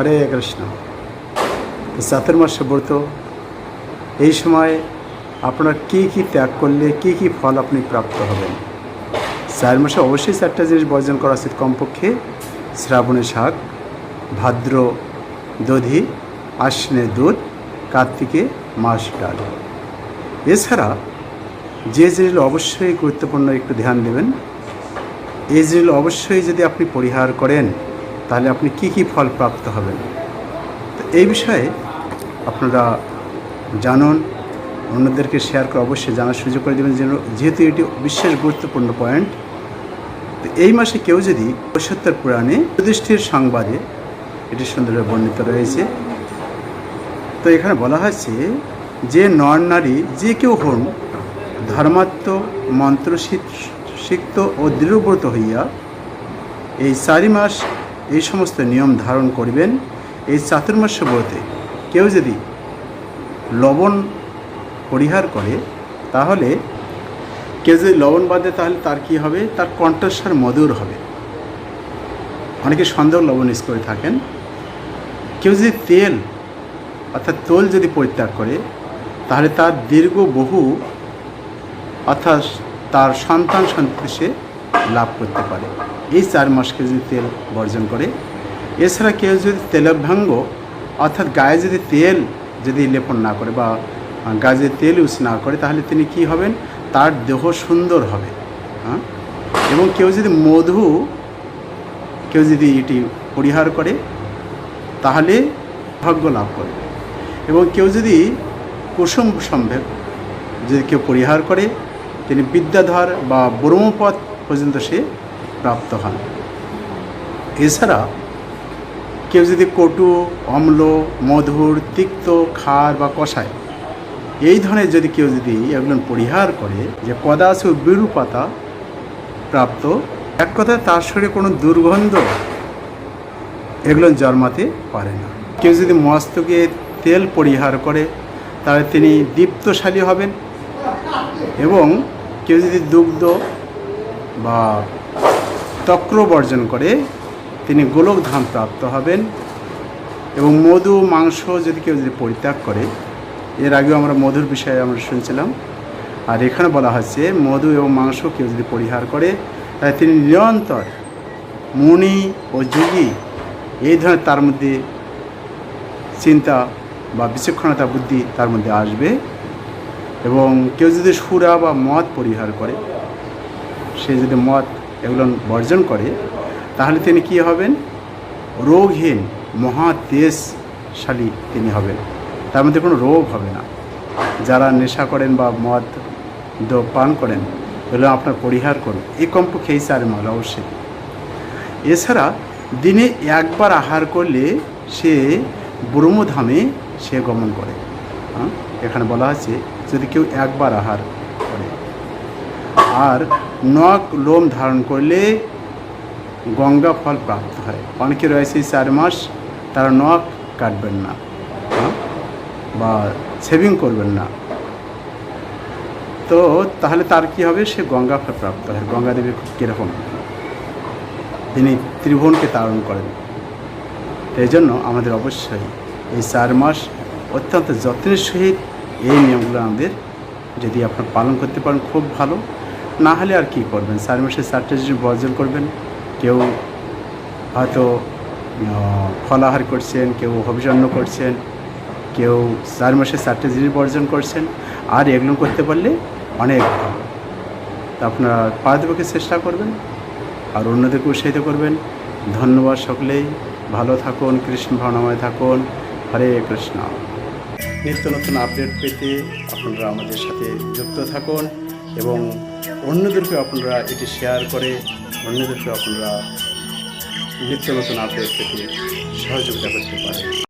হরে কৃষ্ণ। তো চাতুর্মাসে ব্রত। এই সময় আপনার কী কী ত্যাগ করলে কী কী ফল আপনি প্রাপ্ত হবেন? চার মাসে অবশ্যই চারটা জিনিস বর্জন করা উচিত কমপক্ষে। শ্রাবণে শাক, ভাদ্র দধি, আশ্বিনে দুধ, কার্তিকে মাস ডাল। এছাড়া যে জিনিসগুলো অবশ্যই গুরুত্বপূর্ণ একটু ধ্যান দেবেন। এই জিনিসগুলো অবশ্যই যদি আপনি পরিহার করেন তাহলে আপনি কি কি ফল প্রাপ্ত হবেন? তো এই বিষয়ে আপনারা জানুন, অন্যদেরকে শেয়ার করে অবশ্যই জানার সুযোগ করে দেবেন যেহেতু এটি বিশেষ গুরুত্বপূর্ণ পয়েন্ট তো এই মাসে কেউ যদি পঁচাত্তর পুরাণে যুধিষ্ঠির সংবাদে এটি সুন্দরভাবে বর্ণিত রয়েছে। তো এখানে বলা হয়েছে, যে নর নারী যে কেউ হন, ধর্মাত্ম মন্ত্র সিক্ত ও দৃঢ়ব্রত হইয়া এই চারি মাস এই সমস্ত নিয়ম ধারণ করবেন। এই চাতুর্মাস্য ব্রতে কেউ যদি লবণ পরিহার করে, তাহলে কেউ যদি লবণ বাঁধে তাহলে তার কি হবে? তার কণ্ঠস্বর মধুর হবে। অনেকে সন্দেহ লবণ ইউজ করে থাকেন। কেউ যদি তেল, অর্থাৎ তোল যদি পরিত্যাগ করে, তাহলে তার দীর্ঘ বহু, অর্থাৎ তার সন্তান সন্ততি সে লাভ করতে পারে। এই চার মাসকে যদি তেল বর্জন করে, এছাড়া কেউ যদি তেলভ্যাঙ্গ অর্থাৎ গায়ে যদি তেল যদি লেপন না করে বা গায়ে যদি তেল ইউজ না করে, তাহলে তিনি কি হবেন? তার দেহ সুন্দর হবে। হ্যাঁ? এবং কেউ যদি মধু, কেউ যদি এটি পরিহার করে, তাহলে ভাগ্য লাভ করবে এবং কেউ যদি কুসুম সম্ভব যদি কেউ পরিহার করে, তিনি বিদ্যাধর বা ব্রহ্মপথ পর্যন্ত সে প্রাপ্ত হন এছাড়া কেউ যদি কটু, অম্ল, মধুর, তিক্ত খার বা কষায় এই ধরনের যদি কেউ যদি এগুলো পরিহার করে যে কদাসু বিরূপতা প্রাপ্ত, এক কথায় তার শরীরে কোনো দুর্গন্ধ এগুলো জন্মাতে পারে না। কেউ যদি মস্তকে তেল পরিহার করে, তাহলে তিনি দীপ্তশালী হবেন এবং কেউ যদি দুগ্ধ বা তক্র বর্জন করে তিনি গোলক ধাম প্রাপ্ত হবেন এবং মধু, মাংস যদি কেউ যদি পরিত্যাগ করে, এর আগেও আমরা মধুর বিষয়ে আমরা শুনছিলাম, আর এখানে বলা হচ্ছে মধু এবং মাংস কেউ যদি পরিহার করে, তাহলে তিনি নিরন্তর মুনি ও যোগী এই ধরনের তার মধ্যে চিন্তা বা বিচক্ষণতা, বুদ্ধি তার মধ্যে আসবে এবং কেউ যদি সুরা বা মদ পরিহার করে সে যদি মদ এগুলো বর্জন করে, তাহলে তিনি কি হবেন? রোগহীন মহা তেজশালী তিনি হবেন। তার মধ্যে কোনো রোগ হবে না। যারা নেশা করেন বা মদ পান করেন এগুলো আপনার পরিহার করুন। এই কমপক্ষে এই চার মাল অবশ্যই। এছাড়া দিনে একবার আহার করলে সে ব্রহ্মধামে সে গমন করে। এখানে বলা আছে, যদি কেউ একবার আহার করে। আর নখ লোম ধারণ করলে গঙ্গা ফল প্রাপ্ত হয়। অনেকে রয়েছে চার মাস, তারা নখ কাটবেন না হ্যাঁ? বা সেভিং করবেন না। তো তাহলে তার কি হবে? সে গঙ্গা ফল প্রাপ্ত হয়। গঙ্গা দেবী কীরকম। তিনি ত্রিভুবনকে তারণ করেন। এই জন্য আমাদের অবশ্যই এই চার মাস অত্যন্ত যত্নের সহিত এই নিয়মগুলো আমাদের যদি আপনার পালন করতে পারেন, খুব ভালো। না হলে আর কি করবেন? চারটে জিনিস বর্জন করবেন, কেউ হয়তো ফলাহার করছেন, কেউ অভিযান্ন করছেন, কেউ চার মাসে চারটে জিনিস বর্জন করছেন, আর এগুলো করতে পারলে অনেক ভালো। তা আপনারা পারদপক্ষে চেষ্টা করবেন, আর অন্যদেরকে উৎসাহিত করবেন। ধন্যবাদ সকলেই। ভালো থাকুন, কৃষ্ণ ভাবনাময় থাকুন। হরে কৃষ্ণ। নিত্য নতুন আপডেট পেতে আপনারা আমাদের সাথে যুক্ত থাকুন। এবং অন্যদেরকে আপনারা এটি শেয়ার করে, অন্যদেরকে আপনারা নিত্য নতুন আপডেট পেতে সহযোগিতা করতে পারেন।